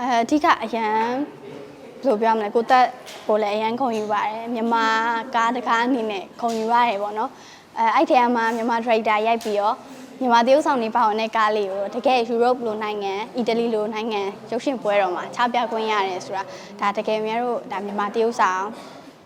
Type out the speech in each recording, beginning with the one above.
အဲအဓိကအရန်ဘယ်လိုပြောမလဲကိုတက်ကိုလည်းအရန်ခုံယူပါတယ်မြန်မာကားတကားအနေနဲ့ခုံယူရတယ်ပေါ့နော်အဲအဲ့ထဲမှာမြန်မာဒရိုက်တာရိုက်ပြီးတော့မြန်မာတရုတ်ဆောင်နေပါဝင်တဲ့ကားလေးကိုတကယ်ယူရိုပလိုနိုင်ငံအီတလီလိုနိုင်ငံရုပ်ရှင်ပွဲတော်မှာချပြခွင့်ရတယ်ဆိုတာဒါတကယ်များတို့ဒါမြန်မာတရုတ်ဆောင်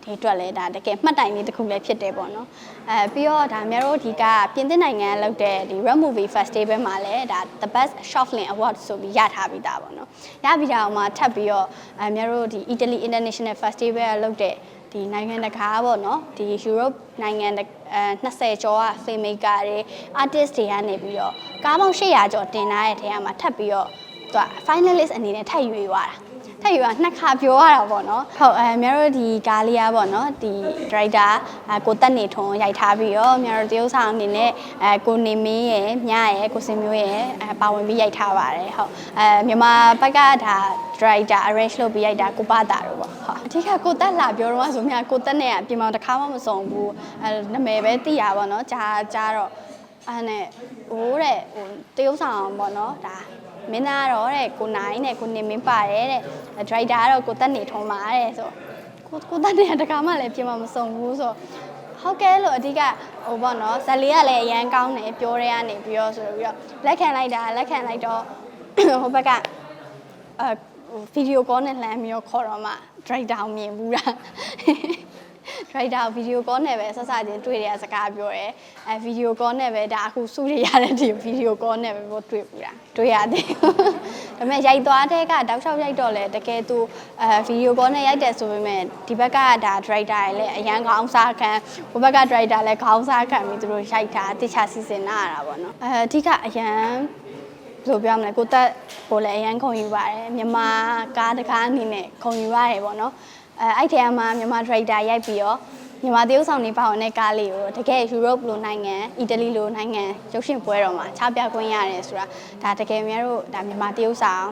ဒီအတွက်လည်းဒါတကယ်မှတ်တိုင်လေးတစ်ခုလည်းဖြစ်တယ်ပေါ့နော်အဲပြီးတော့ဒါများတို့ဒီကပြင်သစ်နိုင်ငံကလုပ်တဲ့ဒီ Red Movie Festival မှာလည်းဒါ the best short film award ဆိုပြီးရထားပြီးသားပေါ့နော်ရပြီးတာအောင်မှထပ်ပြီးတော့အဲများတို့ဒီ Italy International Festival ကလုပ်တဲ့ဒီနိုင်ငံတကာပေါ့နော်ဒီ Europe နိုင်ငံတအဲ20ကျော်က filmmaker တွေ artist တွေကနေပြီးတော့ကားပေါင်း800ကျော်တင်ထားတဲ့ထဲမှာထပ်ပြီးတော့သူက finalist အနေနဲ့ထပ်ရွေးသွားတာ ထက်ယူကနှစ်ခါပြောရတာပေါ့နော်ဟုတ်အဲများတို့ဒီကားလေးอ่ะပေါ့နော်ဒီ director အဲကိုတက်နေထွန်းရိုက်ထားပြီးတော့များတို့တရုတ်ဆောင်အနေနဲ့အဲကိုနေမင်းရယ်မြရယ်ကိုစင်မျိုးရယ်အဲပါဝင်ပြီးရိုက်ထားပါတယ်ဟုတ်အဲမြန်မာဘက်ကဒါ director arrange လုပ်ပြီးရိုက်တာကိုပတာတို့ပေါ့ဟုတ်အဓိကကိုတက်လာပြောတော့ဆိုမြကိုတက်နဲ့အပြင်မှာတစ်ခါမှမစုံဘူးအဲနာမည်ပဲသိရပါတော့ကြားကြားတော့အဲ့နဲ့ဟိုတဲ့ဟိုတရုတ်ဆောင်ပေါ့နော်ဒါ မင်းသားတော့တဲ့ကိုနိုင်တဲ့ကိုနေမင်းပါတယ်တဲ့ဒရိုက်တာကတော့ကိုတက်နေထုံးပါတဲ့ဆိုကိုကိုတက်နေတကာမှလည်းပြင်မမစုံဘူးဆိုဟုတ်ကဲလို့အဓိကဟိုပေါ့နော်ဇက်လေးကလည်းအရန်ကောင်းတယ်ပြောရဲကနေပြီးတော့ဆိုပြီးတော့လက်ခံလိုက်တာလက်ခံလိုက်တော့ဟိုဘက်ကအဲဗီဒီယိုကောနဲ့လှမ်းပြီးတော့ခေါ်တော့မှဒရိုက်တာကိုမြင်ဘူးတာဒ ရိုက်တာကိုဗီဒီယိုကောနဲ့ပဲဆက်စချင်းတွေ့ရတဲ့စကားပြောတယ်အဲဗီဒီယိုကောနဲ့ပဲဒါအခုစုရရတဲ့ဒီဗီဒီယိုကောနဲ့ပဲပို့တွေ့ဘူးတာတွေ့ရတယ်ဒါပေမဲ့ရိုက်သွားတဲ့ကတောက်လျှောက်ရိုက်တော့လေတကယ်သူအဲဗီဒီယိုကောနဲ့ရိုက်တယ်ဆိုပေမဲ့ဒီဘက်ကဒါဒရိုက်တာရယ်လည်းအရန်ခေါင်းစားခံဟိုဘက်ကဒရိုက်တာလည်းခေါင်းစားခံပြီးသူတို့ရိုက်တာတိကျစီစဉ်လာရတာပေါ့နော်အဲအဓိကအရန်ဘယ်လိုပြောမလဲကိုတက်ကိုလည်းအရန်ခုံယူပါတယ်မြန်မာကားတကားအနေနဲ့ခုံယူရတယ်ပေါ့နော် အဲအဲ့ထဲမှာမြန်မာဒရိုက်တာရိုက်ပြီးတော့မြန်မာတရုတ်ဆောင်နေပါဝင်တဲ့ကားလေးကိုတကယ်ယူရိုပလိုနိုင်ငံအီတလီလိုနိုင်ငံရုပ်ရှင်ပွဲတော်မှာချပြခွင့်ရတယ်ဆိုတာဒါတကယ်များတို့ဒါမြန်မာတရုတ်ဆောင်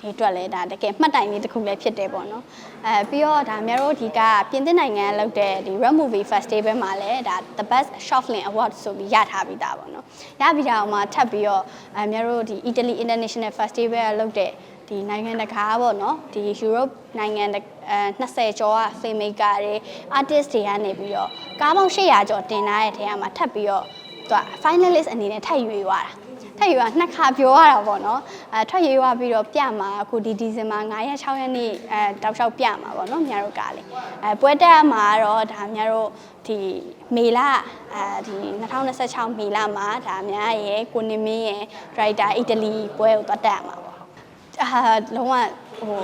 ဒီအတွက်လည်းဒါတကယ်မှတ်တိုင်လေးတစ်ခုလည်းဖြစ်တယ်ပေါ့နော်အဲပြီးတော့ဒါများတို့ဒီကပြင်သစ်နိုင်ငံကလုပ်တဲ့ဒီ Red Movie Festival မှာလည်းဒါ the best short film award ဆိုပြီးရထားပြီးသားပေါ့နော်ရပြီးတာအောင်မှထပ်ပြီးတော့အဲများတို့ဒီ Italy International Festival ကလုပ်တဲ့ ဒီနိုင်ငံတကာပေါ့နော်ဒီ Europe နိုင်ငံတအဲ20ကျော်က filmmaker တွေ artist တွေကနေပြီးတော့ကားပေါင်း800ကျော်တင်ထားတဲ့ထဲမှာထပ်ပြီးတော့သူက finalist အနေနဲ့ထပ်ရွေးသွားတာထပ်ရွေးကနှစ်ခါပြောရတာပေါ့နော်အဲထပ်ရွေးသွားပြီးတော့ပြမှာအခုဒီဒီဇင်ဘာ9ရက်6ရက်နေ့အဲတောက်လျှောက်ပြမှာပေါ့နော်မြတို့ကားလေးအဲပွဲတက်မှာတော့ဒါမြတို့ဒီမေလအဲဒီ2026မေလမှာဒါများရဲ့ကိုနေမင်းရဲ့ writer အီတလီပွဲကိုသွားတက်မှာပေါ့ အာလုံးဝဟို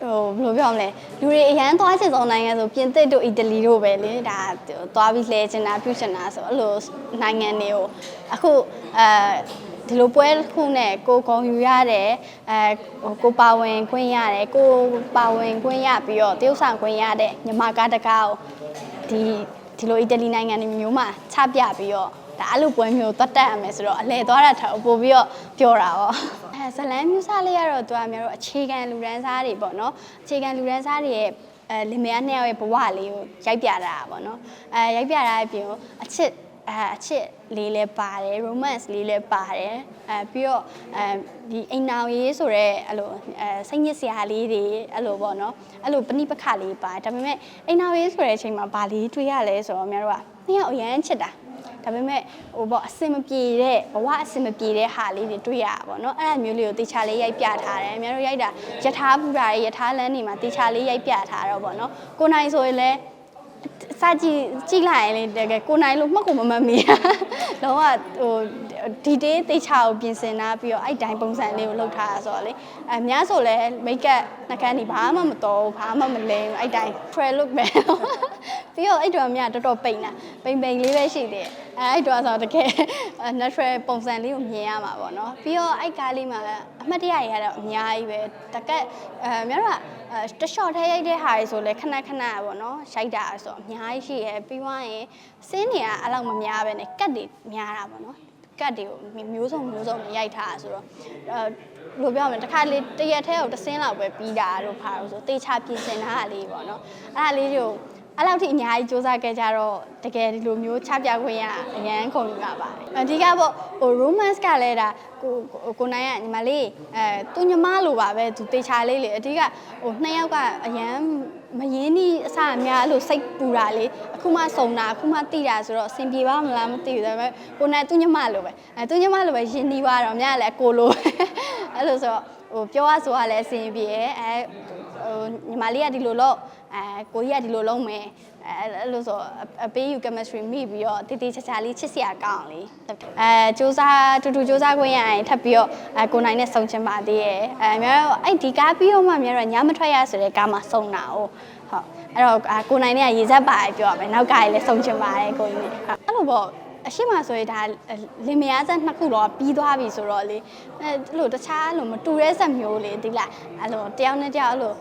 ဟိုဘယ်လိုပြောမလဲလူတွေအရန်သွားချင်ဆုံးနိုင်ငံဆိုပြင်သစ်တို့အီတလီတို့ပဲလေဒါသွားပြီးလဲချင်တာပြုချင်တာဆိုအဲ့လိုနိုင်ငံတွေကိုအခုအဲဒီလိုပွဲတစ်ခုနဲ့ကိုဂုံယူရတယ်အဲဟိုကိုပါဝင်ခွင့်ရတယ်ကိုပါဝင်ခွင့်ရပြီးတော့တရုတ်ဆောင်ခွင့်ရတဲ့ညီမကားတကားကိုဒီဒီလိုအီတလီနိုင်ငံတွေမျိုးမှာချပြပြီးတော့ဒါအဲ့လိုပွဲမျိုးသွားတက်ရမယ်ဆိုတော့အလဲသွားတာထပ်ပို့ပြီးတော့ပြောတာပေါ့ အဲဇလန်မျိုးစားလေးကတော့သူကမျိုးတော့အခြေခံလူရန်စားတွေပေါ့နော်အခြေခံလူရန်စားတွေရဲ့အဲလင်မယားနှစ်ယောက်ရဲ့ဘဝလေးကိုရိုက်ပြတာပေါ့နော်အဲရိုက်ပြတာအပြင်ကိုအချစ်အဲအချစ်လေးလည်းပါတယ် romance လေးလည်းပါတယ်အဲပြီးတော့အဲဒီအိမ်နောင်ရေးဆိုတော့အဲ့လိုအဲစိတ်ညစ်စရာလေးတွေအဲ့လိုပေါ့နော်အဲ့လိုပဏိပခလေးပါတယ်ဒါပေမဲ့အိမ်နောင်ရေးဆိုတဲ့အချိန်မှာဗာလေးတွေးရလဲဆိုတော့များတို့ကနှစ်ယောက်အရန်ချစ်တာ ဒါပေမဲ့ဟိုပေါ့အစင်မပြေတဲ့ဘဝအစင်မပြေတဲ့ဟာလေးတွေတွေ့ရတာပေါ့နော်အဲ့ဒါမျိုးလေးကိုတေချာလေးရိုက်ပြထားတယ်အများတို့ရိုက်တာယထာပူတာတွေယထာလန်းနေမှာတေချာလေးရိုက်ပြထားတော့ပေါ့နော်ကိုနိုင်ဆိုရင်လည်းစာကြည့်ကြည့်လိုက်ရင်လေတကယ်ကိုနိုင်လို့မှတ်ကိုမမှတ်မိတာလုံးဝဟိုဒီတေးတေချာကိုပြင်ဆင်တာပြီးတော့အဲ့တိုင်းပုံစံလေးကိုလုပ်ထားတာဆိုတော့လေအများဆိုလဲမိတ်ကပ်နှကန်းဒီဘာမှမတော်ဘူးဘာမှမလဲဘူးအဲ့တိုင်း trail look ပဲပြီးတော့အဲ့တော့မြတော်တော်ပိန်တာပိန်ပိန်လေးပဲရှိသေးတယ် အဲအဲ့တော့ဆိုတော့တကယ် natural ပုံစံလေးကိုမြင်ရမှာပေါ့နော်ပြီးတော့အဲ့ကားလေးမှာအမှတ်တရရတော့အများကြီးပဲတကက်အဲများတော့တရှော့ထဲရိုက်တဲ့ဟာတွေဆိုလဲခဏခဏပေါ့နော်ရိုက်တာဆိုတော့အများကြီးရှိရပြီးွားရင်စင်းနေကအလောက်မများပဲနဲ့ကတ်တွေများတာပေါ့နော်ကတ်တွေကိုမျိုးစုံမျိုးစုံရိုက်ထားတာဆိုတော့အဲဘယ်လိုပြောမလဲတစ်ခါလေတရက်ထဲကိုတစ်စင်းလောက်ပဲပြီးတာတို့ဖားလို့ဆိုတေချာပြင်ဆင်ထားတာလေးပေါ့နော်အဲ့ဒါလေးတွေကို အဲ့လောက်ထိအများကြီးစူးစမ်းခဲ့ကြတော့တကယ်ဒီလိုမျိုးချပြခွင့်ရအရန်ခုန်ယူရပါတယ်အဓိကပေါ့ဟို romance ကလည်းဒါကိုကိုကိုနိုင်ကညီမလေးအဲသူညီမလိုပါပဲသူတေချာလေးလေအဓိကဟိုနှစ်ယောက်ကအရန်မရင်းနှီးအစအများအဲ့လိုစိတ်ပူတာလေအခုမှစုံတာအခုမှတိတာဆိုတော့အဆင်ပြေပါမလားမသိဘူးဒါပေမဲ့ကိုနိုင်သူညီမလိုပဲအဲသူညီမလိုပဲရင်းနှီးသွားတော့မြတ်လည်းကိုလိုပဲအဲ့လိုဆိုတော့ဟိုပြောရဆိုရလည်းအဆင်ပြေရဲ့အဲ ဟိုညီမလေးကဒီလိုလို့အဲကိုကြီးကဒီလိုလုံးမယ်အဲအဲ့လိုဆိုအပေးယူ chemistry မိပြီးတော့တိတိကျကျလေးချစ်စရာကောင်းလေအဲစူးစမ်းတူတူစူးစမ်းခွင့်ရရင်ထပ်ပြီးတော့အဲကိုနိုင်နဲ့ဆုံချင်ပါသေးရဲ့အဲအများတော့အဲ့ဒီကားပြီးတော့မှများတော့ညမထွက်ရဆိုတဲ့ကားမှာဆုံတာ哦ဟုတ်အဲ့တော့အာကိုနိုင်နဲ့ကရေစက်ပါပြောရမယ်နောက်ကလည်းဆုံချင်ပါတယ်ကိုကြီးနဲ့ဟုတ်အဲ့လိုပေါ့အရှိမဆိုရင်ဒါလင်မယားဆက်နှစ်ခုတော့ပြီးသွားပြီဆိုတော့လေအဲအဲ့လိုတခြားအဲ့လိုမတူတဲ့ဆက်မျိုးလေဒီလားအဲ့လိုတယောက်နဲ့တယောက်အဲ့လို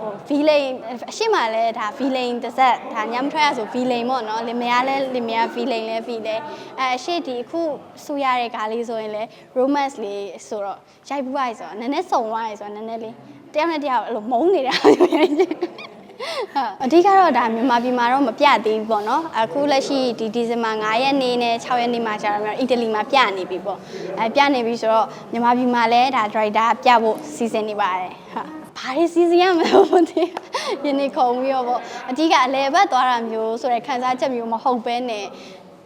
ဟို feeling အရှိမလဲဒါ feeling တစ်ဆက်ဒါညမထွက်ရဆို feeling ပေါ့နော်လင်မယားလဲလင်မယား feeling လဲ feel လဲအဲအရှိဒီအခုဆူရတဲ့ကားလေးဆိုရင်လဲ romance လေးဆိုတော့ရိုက်ပူပါရဆိုတော့နည်းနည်းစုံသွားရဆိုတော့နည်းနည်းလေးတယောက်နဲ့တယောက်အဲ့လိုမုန်းနေတာမျိုးရိုက်ချင်ဟုတ် အဓိကတော့ဒါမြန်မာပြည်မှာတော့မပြသေးဘူးပေါ့နော်အခုလက်ရှိဒီဒီဇင်ဘာ9ရက်နေ့နဲ့6ရက်နေ့မှာကျတော့မြန်မာအီတလီမှာပြနေပြီပေါ့အဲပြနေပြီဆိုတော့မြန်မာပြည်မှာလည်းဒါ driver ပြဖို့စီစဉ်နေပါတယ်ဟုတ်ဘာတွေစီစဉ်ရမလဲမသိဘူးယနေ့ခုံပြီးတော့ပေါ့အဓိကအလဲဘက်သွားတာမျိုးဆိုတဲ့ခံစားချက်မျိုးမဟုတ်ဘဲနဲ့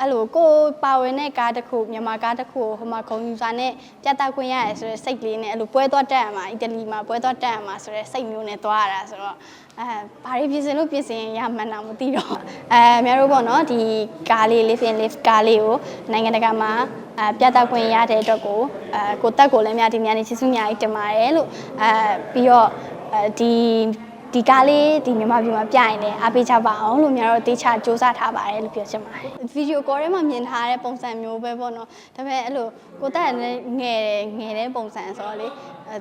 အဲ့လိုကိုပါဝင်တဲ့ကားတစ်ခုမြန်မာကားတစ်ခုကိုဟိုမှာဂုံယူစာနဲ့ပြတ်တက်ခွင့်ရတယ်ဆိုတဲ့စိတ်ကလေးနဲ့အဲ့လိုပွဲသွားတက်ရမှာအီတလီမှာပွဲသွားတက်ရမှာဆိုတဲ့စိတ်မျိုးနဲ့သွားရတာဆိုတော့ အဲဘာတွေပြင်ဆင်လို့ပြင်ဆင်ရမှန်းတာမသိတော့အဲအများတို့ပေါ့နော်ဒီကားလေး live in live ကားလေးကိုနိုင်ငံတကာမှာအဲပြတ်တက်ခွင့်ရတဲ့အတွက်ကိုအဲကိုတက်ကိုလည်းများဒီများနေချစ်စုများကြီးတင်ပါတယ်လို့အဲပြီးတော့အဲဒီဒီကားလေးဒီမြန်မာပြည်မှာပြရင်လည်းအားပေးကြပါအောင်လို့များတော့တေချာစ조사ထားပါတယ်လို့ပြောချင်ပါတယ်ဗီဒီယိုကောထဲမှာမြင်ထားတဲ့ပုံစံမျိုးပဲပေါ့နော်ဒါပေမဲ့အဲ့လိုကိုတက်လည်းငယ်တယ်ငယ်တဲ့ပုံစံဆိုတော့လေအဲ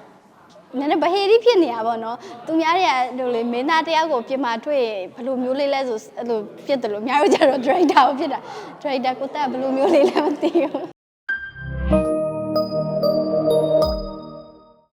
နည်းနည်းဗဟေရီဖြစ်နေတာပေါ့နော်သူများတွေကဟိုလေမင်းသားတယောက်ကိုပြင်မာတွေ့ဘယ်လိုမျိုးလေးလဲဆိုအဲ့လိုဖြစ်တယ်လို့များတို့ကြတော့ director ကိုဖြစ်တာ director ကိုတက်ဘယ်လိုမျိုးလေးလဲမသိဘူး